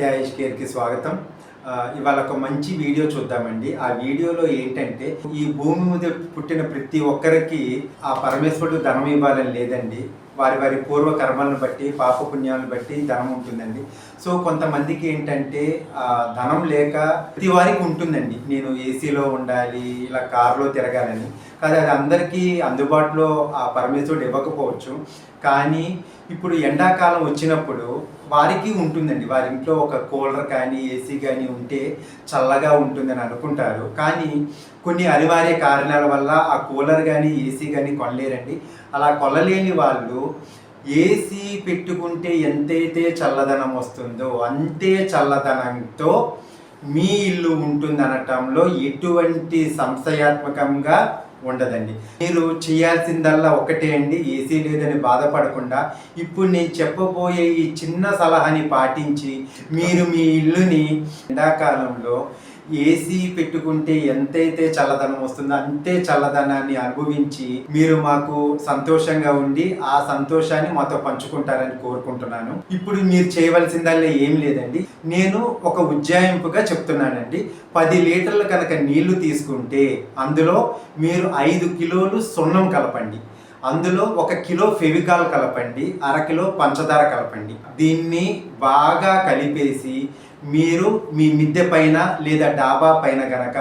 సత్య కేర్కి స్వాగతం. ఇవాళ ఒక మంచి వీడియో చూద్దామండి. ఆ వీడియోలో ఏంటంటే ఈ భూమి మీద పుట్టిన ప్రతి ఒక్కరికి ఆ పరమేశ్వరుడు ధనం ఇవ్వాలని లేదండి. వారి వారి పూర్వ కర్మలను బట్టి పాప పుణ్యాలను బట్టి ధనం ఉంటుందండి. సో కొంతమందికి ఏంటంటే ధనం లేక ప్రతి వారికి ఉంటుందండి. నేను ఏసీలో ఉండాలి ఇలా కారులో తిరగాలని. కానీ అది అందరికీ అందుబాటులో ఆ పరమేశ్వరుడు ఇవ్వకపోవచ్చు. కానీ ఇప్పుడు ఎండాకాలం వచ్చినప్పుడు వారికి ఉంటుందండి. వారి ఇంట్లో ఒక కూలర్ కానీ ఏసీ కానీ ఉంటే చల్లగా ఉంటుందని అనుకుంటారు. కానీ కొన్ని అనివార్య కారణాల వల్ల ఆ కూలర్ కానీ ఏసీ కానీ కొనలేరండి. అలా కొనలేని వాళ్ళు ఏసీ పెట్టుకుంటే ఎంతైతే చల్లదనం వస్తుందో అంతే చల్లదనంతో మీ ఇల్లు ఉంటుంది అనటంలో ఎటువంటి సంశయాత్మకంగా ఉండదండి. మీరు చేయాల్సిందల్లా ఒకటే అండి. ఏసీ లేదని బాధపడకుండా ఇప్పుడు నేను చెప్పబోయే ఈ చిన్న సలహాని పాటించి మీరు మీ ఇల్లుని ఎండాకాలంలో ఏసీ పెట్టుకుంటే ఎంతైతే చల్లదనం వస్తుందో అంతే చల్లదనాన్ని అనుభవించి మీరు మాకు సంతోషంగా ఉండి ఆ సంతోషాన్ని మాతో పంచుకుంటారని కోరుకుంటున్నాను. ఇప్పుడు మీరు చేయవలసిందల్లా ఏం లేదండి. నేను ఒక ఉజ్జాయింపుగా చెప్తున్నానండి. పది లీటర్లు కనుక నీళ్ళు తీసుకుంటే అందులో మీరు ఐదు కిలోలు సున్నం కలపండి. అందులో ఒక కిలో ఫెవికాల్ కలపండి. అరకిలో పంచదార కలపండి. దీన్ని బాగా కలిపేసి మీరు మీ మిద్దె పైన లేదా డాబా పైన గనక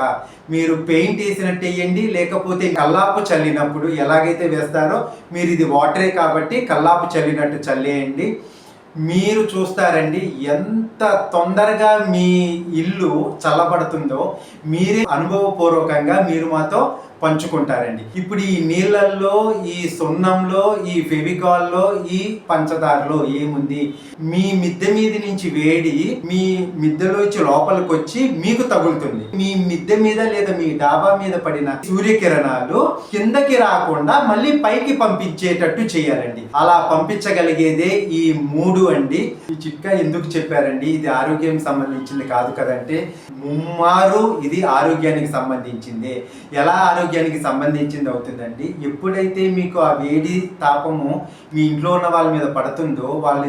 మీరు పెయింట్ వేసినట్టు వేయండి లేకపోతే కల్లాపు చల్లినప్పుడు ఎలాగైతే వేస్తారో మీరు ఇది వాటరే కాబట్టి కల్లాపు చల్లినట్టు చల్లేయండి. మీరు చూస్తారండి ఎంత తొందరగా మీ ఇల్లు చల్లబడుతుందో మీరే అనుభవపూర్వకంగా మీరు మాతో పంచుకుంటారండి. ఇప్పుడు ఈ నీళ్ళల్లో ఈ సున్నంలో ఈ ఫెవికాల్లో ఈ పంచదారలో ఏముంది? మీ మిద్దె మీద నుంచి వేడి మీ మిద్దెలోంచి లోపలికి వచ్చి మీకు తగులుతుంది. మీ మిద్దె మీద లేదా మీ డాబా మీద పడిన సూర్యకిరణాలు కిందకి రాకుండా మళ్ళీ పైకి పంపించేటట్టు చేయాలండి. అలా పంపించగలిగేదే ఈ మూడు అండి. ఈ చిట్కా ఎందుకు చెప్పారండి? ఇది ఆరోగ్యం సంబంధించింది కాదు కదంటే ముమ్మారు ఇది ఆరోగ్యానికి సంబంధించింది. ఎలా ఆరోగ్యానికి సంబంధించింది అవుతుందండి? ఎప్పుడైతే మీకు ఆ వేడి తాపము మీ ఇంట్లో ఉన్న వాళ్ళ మీద పడుతుందో వాళ్ళ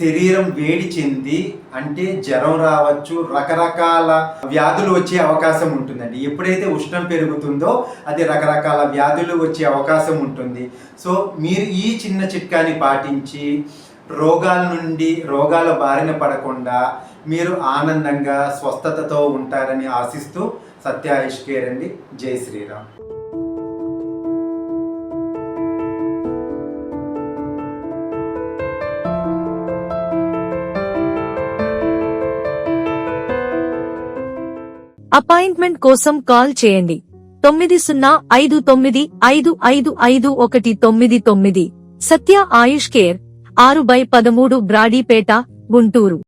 శరీరం వేడి చెంది అంటే జ్వరం రావచ్చు రకరకాల వ్యాధులు వచ్చే అవకాశం ఉంటుందండి. ఎప్పుడైతే ఉష్ణం పెరుగుతుందో అది రకరకాల వ్యాధులు వచ్చే అవకాశం ఉంటుంది. సో మీరు ఈ చిన్న చిట్కాని పాటించి రోగాల నుండి రోగాల బారిన పడకుండా మీరు ఆనందంగా స్వస్థతతో ఉంటారని ఆశిస్తూ సత్య కేర్ అండి జై శ్రీరామ్. అపాయింట్మెంట్ కోసం కాల్ చేయండి. తొమ్మిది సున్నా ఐదు తొమ్మిది ఐదు ఐదు ఐదు ఒకటి తొమ్మిది తొమ్మిది. సత్య ఆయుష్ కేర్. ఆరు బై పదమూడు బ్రాడీపేట గుంటూరు.